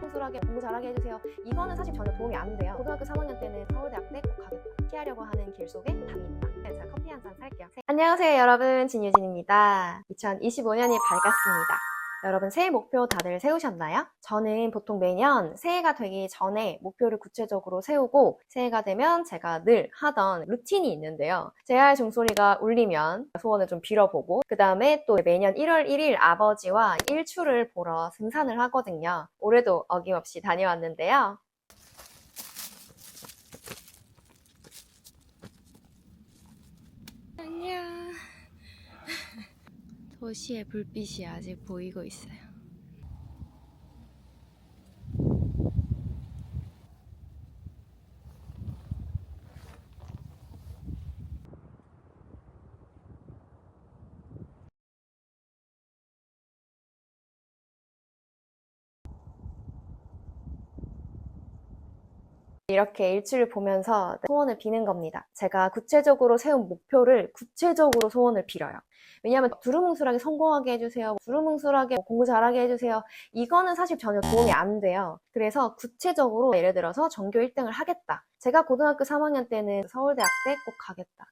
성술하게 공부 잘하게 해주세요. 이거는 사실 전혀 도움이 안 돼요. 고등학교 3학년 때는 서울대학교 꼭 가겠다. 피하려고 하는 길 속에 답이 있다. 네, 제가 커피 한 잔 살게요. 안녕하세요, 여러분. 진유진입니다. 2025년이 밝았습니다. 여러분 새해 목표 다들 세우셨나요? 저는 보통 매년 새해가 되기 전에 목표를 구체적으로 세우고 새해가 되면 제가 늘 하던 루틴이 있는데요. 제알 종소리가 울리면 소원을 좀 빌어보고 그 다음에 또 매년 1월 1일 아버지와 일출을 보러 등산을 하거든요. 올해도 어김없이 다녀왔는데요. 안녕. 도시의 불빛이 아직 보이고 있어요. 이렇게 일출을 보면서 소원을 비는 겁니다. 제가 구체적으로 세운 목표를 구체적으로 소원을 빌어요. 왜냐하면 두루뭉술하게 성공하게 해주세요. 두루뭉술하게 공부 잘하게 해주세요. 이거는 사실 전혀 도움이 안 돼요. 그래서 구체적으로 예를 들어서 전교 1등을 하겠다. 제가 고등학교 3학년 때는 서울대학대 꼭 가겠다.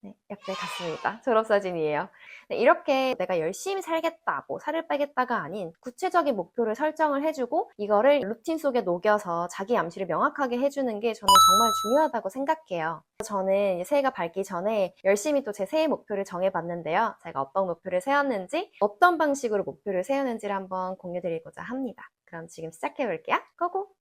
네, 약대 갔습니다. 졸업사진이에요. 네, 이렇게 내가 열심히 살겠다, 뭐 살을 빼겠다가 아닌 구체적인 목표를 설정을 해주고 이거를 루틴 속에 녹여서 자기 암시를 명확하게 해주는 게 저는 정말 중요하다고 생각해요. 저는 새해가 밝기 전에 열심히 또 제 새해 목표를 정해봤는데요. 제가 어떤 목표를 세웠는지, 어떤 방식으로 목표를 세우는지를 한번 공유드리고자 합니다. 그럼 지금 시작해볼게요. 고고!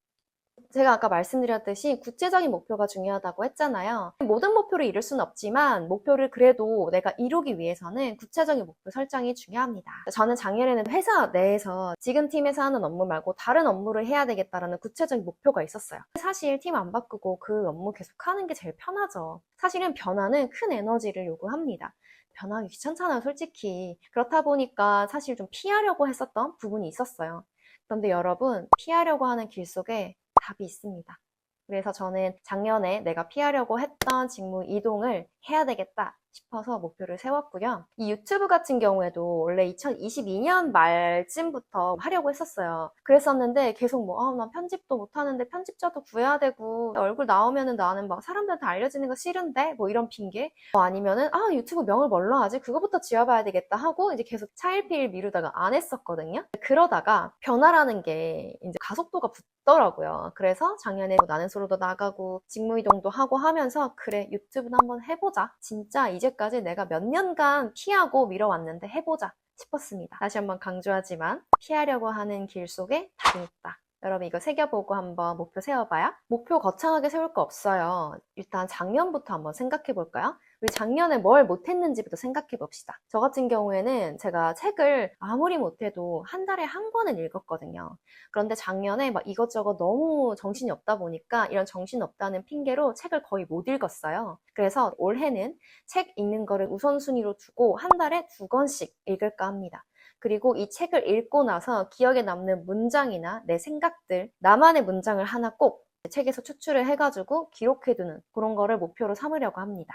제가 아까 말씀드렸듯이 구체적인 목표가 중요하다고 했잖아요. 모든 목표를 이룰 수는 없지만 목표를 그래도 내가 이루기 위해서는 구체적인 목표 설정이 중요합니다. 저는 작년에는 회사 내에서 지금 팀에서 하는 업무 말고 다른 업무를 해야 되겠다라는 구체적인 목표가 있었어요. 사실 팀 안 바꾸고 그 업무 계속 하는 게 제일 편하죠. 사실은 변화는 큰 에너지를 요구합니다. 변하기 귀찮잖아요, 솔직히. 그렇다 보니까 사실 좀 피하려고 했었던 부분이 있었어요. 그런데 여러분, 피하려고 하는 길 속에 답이 있습니다. 그래서 저는 작년에 내가 피하려고 했던 직무 이동을 해야 되겠다 싶어서 목표를 세웠고요. 이 유튜브 같은 경우에도 원래 2022년 말쯤부터 하려고 했었어요. 그랬었는데 계속 뭐, 아, 난 편집도 못하는데 편집자도 구해야 되고, 얼굴 나오면은 나는 막 사람들한테 알려지는 거 싫은데? 뭐 이런 핑계? 뭐 아니면은, 아, 유튜브 명을 뭘로 하지? 그거부터 지어봐야 되겠다 하고, 이제 계속 차일피일 미루다가 안 했었거든요. 그러다가 변화라는 게 이제 가속도가 붙더라고요. 그래서 작년에 뭐 나는 솔로도 나가고, 직무 이동도 하고 하면서, 그래, 유튜브는 한번 해보자. 진짜 이제까지 내가 몇 년간 피하고 미뤄왔는데 해보자. 싶었습니다. 다시 한번 강조하지만 피하려고 하는 길 속에 답이 있다. 여러분 이거 새겨보고 한번 목표 세워봐요. 목표 거창하게 세울 거 없어요. 일단 작년부터 한번 생각해 볼까요? 우리 작년에 뭘 못했는지부터 생각해 봅시다. 저 같은 경우에는 제가 책을 아무리 못해도 한 달에 한 권은 읽었거든요. 그런데 작년에 막 이것저것 너무 정신이 없다 보니까 이런 정신 없다는 핑계로 책을 거의 못 읽었어요. 그래서 올해는 책 읽는 거를 우선순위로 두고 한 달에 두 권씩 읽을까 합니다. 그리고 이 책을 읽고 나서 기억에 남는 문장이나 내 생각들, 나만의 문장을 하나 꼭 책에서 추출을 해가지고 기록해두는 그런 거를 목표로 삼으려고 합니다.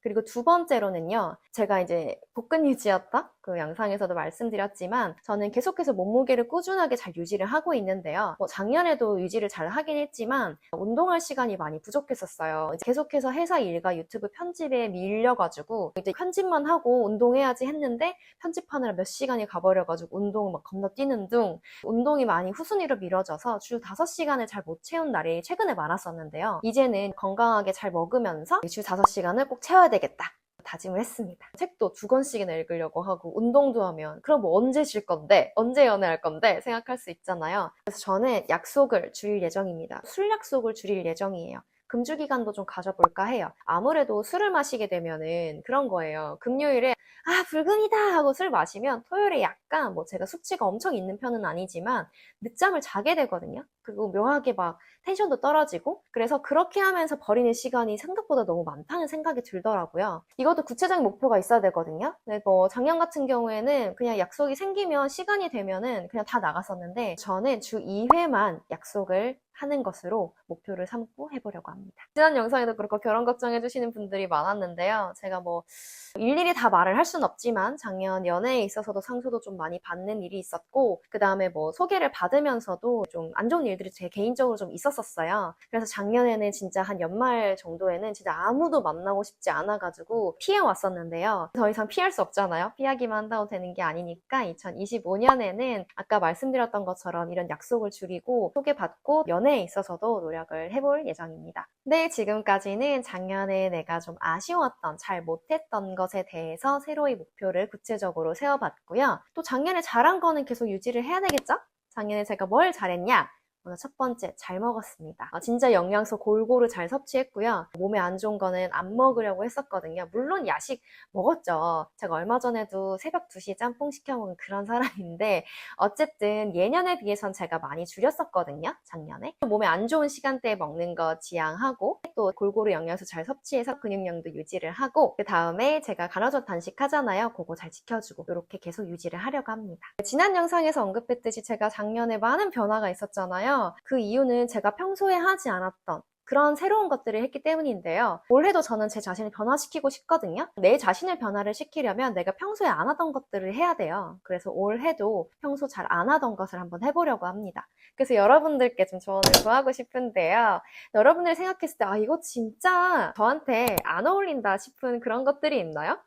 그리고 두 번째로는요, 제가 이제 복근 유지였다? 그 영상에서도 말씀드렸지만, 저는 계속해서 몸무게를 꾸준하게 잘 유지를 하고 있는데요. 뭐 작년에도 유지를 잘 하긴 했지만, 운동할 시간이 많이 부족했었어요. 계속해서 회사 일과 유튜브 편집에 밀려가지고, 이제 편집만 하고 운동해야지 했는데, 편집하느라 몇 시간이 가버려가지고, 운동 막 겁나 뛰는 등, 운동이 많이 후순위로 미뤄져서 주 5시간을 잘 못 채운 날이 최근에 많았었는데요. 이제는 건강하게 잘 먹으면서 주 5시간을 꼭 채워야 되겠다. 다짐을 했습니다. 책도 두 권씩이나 읽으려고 하고 운동도 하면 그럼 뭐 언제 쉴 건데 언제 연애할 건데 생각할 수 있잖아요. 그래서 저는 약속을 줄일 예정입니다. 술 약속을 줄일 예정이에요. 금주 기간도 좀 가져볼까 해요. 아무래도 술을 마시게 되면은 그런 거예요. 금요일에 아 불금이다 하고 술 마시면 토요일에 약간 뭐 제가 숙취가 엄청 있는 편은 아니지만 늦잠을 자게 되거든요. 그리고 묘하게 막 텐션도 떨어지고 그래서 그렇게 하면서 버리는 시간이 생각보다 너무 많다는 생각이 들더라고요. 이것도 구체적인 목표가 있어야 되거든요. 근데 뭐 작년 같은 경우에는 그냥 약속이 생기면 시간이 되면은 그냥 다 나갔었는데 저는 주 2회만 약속을 하는 것으로 목표를 삼고 해보려고 합니다. 지난 영상에도 그렇고 결혼 걱정해주시는 분들이 많았는데요. 제가 뭐 일일이 다 말을 할 수는 없지만 작년 연애에 있어서도 상처도 좀 많이 받는 일이 있었고 그 다음에 뭐 소개를 받으면서도 좀 안 좋은 일들이 제 개인적으로 좀 있었었어요. 그래서 작년에는 진짜 한 연말 정도에는 진짜 아무도 만나고 싶지 않아가지고 피해 왔었는데요. 더 이상 피할 수 없잖아요. 피하기만 한다고 되는 게 아니니까 2025년에는 아까 말씀드렸던 것처럼 이런 약속을 줄이고 소개받고 연애 에 있어서도 노력을 해볼 예정입니다. 네, 지금까지는 작년에 내가 좀 아쉬웠던, 잘 못했던 것에 대해서 새로이 목표를 구체적으로 세워봤고요. 또 작년에 잘한 거는 계속 유지를 해야 되겠죠? 작년에 제가 뭘 잘했냐? 오늘 첫 번째, 잘 먹었습니다. 어, 진짜 영양소 골고루 잘 섭취했고요. 몸에 안 좋은 거는 안 먹으려고 했었거든요. 물론 야식 먹었죠. 제가 얼마 전에도 새벽 2시에 짬뽕 시켜 먹은 그런 사람인데 어쨌든 예년에 비해선 제가 많이 줄였었거든요. 작년에. 몸에 안 좋은 시간대에 먹는 거 지양하고 또 골고루 영양소 잘 섭취해서 근육량도 유지를 하고 그 다음에 제가 간헐적 단식 하잖아요. 그거 잘 지켜주고 이렇게 계속 유지를 하려고 합니다. 지난 영상에서 언급했듯이 제가 작년에 많은 변화가 있었잖아요. 그 이유는 제가 평소에 하지 않았던 그런 새로운 것들을 했기 때문인데요. 올해도 저는 제 자신을 변화시키고 싶거든요. 내 자신을 변화를 시키려면 내가 평소에 안 하던 것들을 해야 돼요. 그래서 올 해도 평소 잘 안 하던 것을 한번 해보려고 합니다. 그래서 여러분들께 좀 조언을 구하고 싶은데요. 여러분들 생각했을 때, 아, 이거 진짜 저한테 안 어울린다 싶은 그런 것들이 있나요?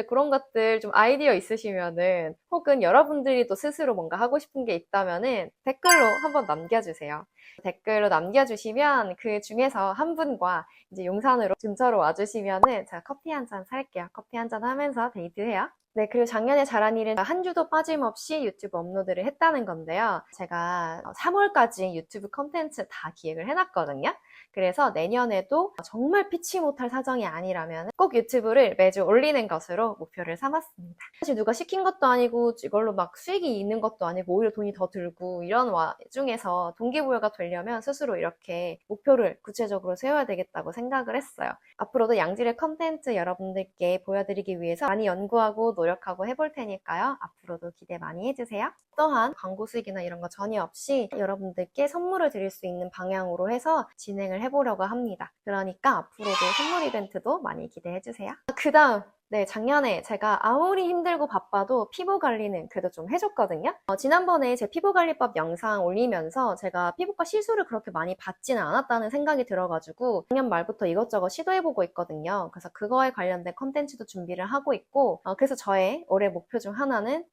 이제 그런 것들 좀 아이디어 있으시면은 혹은 여러분들이 또 스스로 뭔가 하고 싶은 게 있다면은 댓글로 한번 남겨주세요. 댓글로 남겨주시면 그 중에서 한 분과 이제 용산으로 근처로 와주시면은 제가 커피 한 잔 살게요. 커피 한 잔 하면서 데이트해요. 네, 그리고 작년에 잘한 일은 한 주도 빠짐없이 유튜브 업로드를 했다는 건데요. 제가 3월까지 유튜브 컨텐츠 다 기획을 해놨거든요. 그래서 내년에도 정말 피치 못할 사정이 아니라면 꼭 유튜브를 매주 올리는 것으로 목표를 삼았습니다. 사실 누가 시킨 것도 아니고 이걸로 막 수익이 있는 것도 아니고 오히려 돈이 더 들고 이런 와중에서 동기부여가 되려면 스스로 이렇게 목표를 구체적으로 세워야 되겠다고 생각을 했어요. 앞으로도 양질의 컨텐츠 여러분들께 보여드리기 위해서 많이 연구하고 노력하고 해볼 테니까요. 앞으로도 기대 많이 해주세요. 또한 광고 수익이나 이런 거 전혀 없이 여러분들께 선물을 드릴 수 있는 방향으로 해서 진행을 해보려고 합니다. 그러니까 앞으로도 선물 이벤트도 많이 기대해주세요. 그 다음 네, 작년에 제가 아무리 힘들고 바빠도 피부 관리는 그래도 좀 해줬거든요. 어, 지난번에 제 피부 관리법 영상 올리면서 제가 피부과 시술을 그렇게 많이 받지는 않았다는 생각이 들어가지고 작년 말부터 이것저것 시도해보고 있거든요. 그래서 그거에 관련된 컨텐츠도 준비를 하고 있고 어, 그래서 저의 올해 목표 중 하나는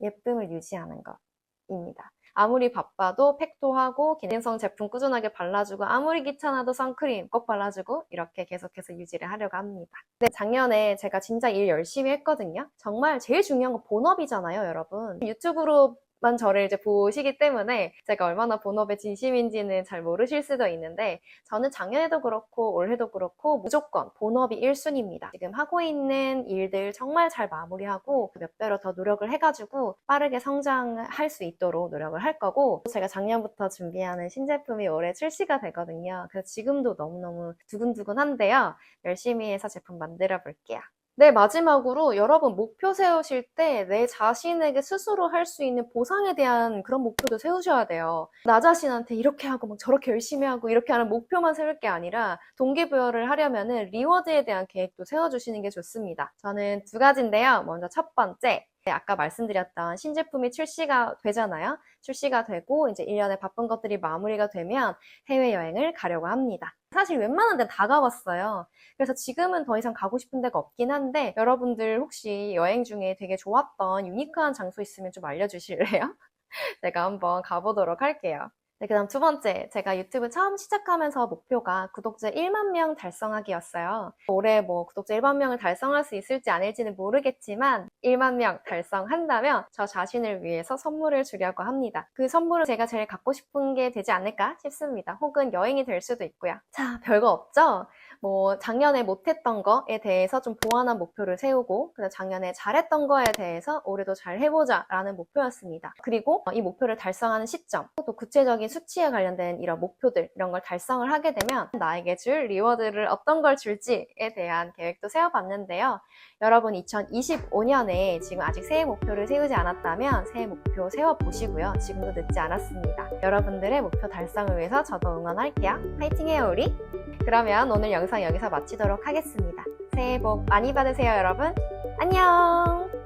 예쁨을 유지하는 것입니다. 아무리 바빠도 팩도 하고 기능성 제품 꾸준하게 발라주고 아무리 귀찮아도 선크림 꼭 발라주고 이렇게 계속해서 유지를 하려고 합니다. 근데 작년에 제가 진짜 일 열심히 했거든요. 정말 제일 중요한 건 본업이잖아요, 여러분. 유튜브로 만 저를 이제 보시기 때문에 제가 얼마나 본업에 진심인지는 잘 모르실 수도 있는데 저는 작년에도 그렇고 올해도 그렇고 무조건 본업이 1순위입니다. 지금 하고 있는 일들 정말 잘 마무리하고 몇 배로 더 노력을 해가지고 빠르게 성장할 수 있도록 노력을 할 거고 제가 작년부터 준비하는 신제품이 올해 출시가 되거든요. 그래서 지금도 너무너무 두근두근한데요. 열심히 해서 제품 만들어 볼게요. 네, 마지막으로 여러분 목표 세우실 때 내 자신에게 스스로 할 수 있는 보상에 대한 그런 목표도 세우셔야 돼요. 나 자신한테 이렇게 하고 막 저렇게 열심히 하고 이렇게 하는 목표만 세울 게 아니라 동기부여를 하려면은 리워드에 대한 계획도 세워주시는 게 좋습니다. 저는 두 가지인데요. 먼저 첫 번째, 네, 아까 말씀드렸던 신제품이 출시가 되잖아요. 출시가 되고 이제 1년에 바쁜 것들이 마무리가 되면 해외여행을 가려고 합니다. 사실 웬만한 데는 다 가봤어요. 그래서 지금은 더 이상 가고 싶은 데가 없긴 한데 여러분들 혹시 여행 중에 되게 좋았던 유니크한 장소 있으면 좀 알려주실래요? 제가 한번 가보도록 할게요. 네, 그 다음 두 번째, 제가 유튜브 처음 시작하면서 목표가 구독자 1만 명 달성하기였어요. 올해 뭐 구독자 1만 명을 달성할 수 있을지 아닐지는 모르겠지만 1만 명 달성한다면 저 자신을 위해서 선물을 주려고 합니다. 그 선물은 제가 제일 갖고 싶은 게 되지 않을까 싶습니다. 혹은 여행이 될 수도 있고요. 자, 별거 없죠? 뭐 작년에 못했던 거에 대해서 좀 보완한 목표를 세우고 그다음 작년에 잘했던 거에 대해서 올해도 잘 해보자 라는 목표였습니다. 그리고 이 목표를 달성하는 시점 또 구체적인 수치에 관련된 이런 목표들 이런 걸 달성을 하게 되면 나에게 줄 리워드를 어떤 걸 줄지에 대한 계획도 세워봤는데요. 여러분 2025년에 지금 아직 새해 목표를 세우지 않았다면 새해 목표 세워보시고요. 지금도 늦지 않았습니다. 여러분들의 목표 달성을 위해서 저도 응원할게요. 파이팅해요 우리! 그러면 오늘 영상 여기서 마치도록 하겠습니다. 새해 복 많이 받으세요 여러분. 안녕!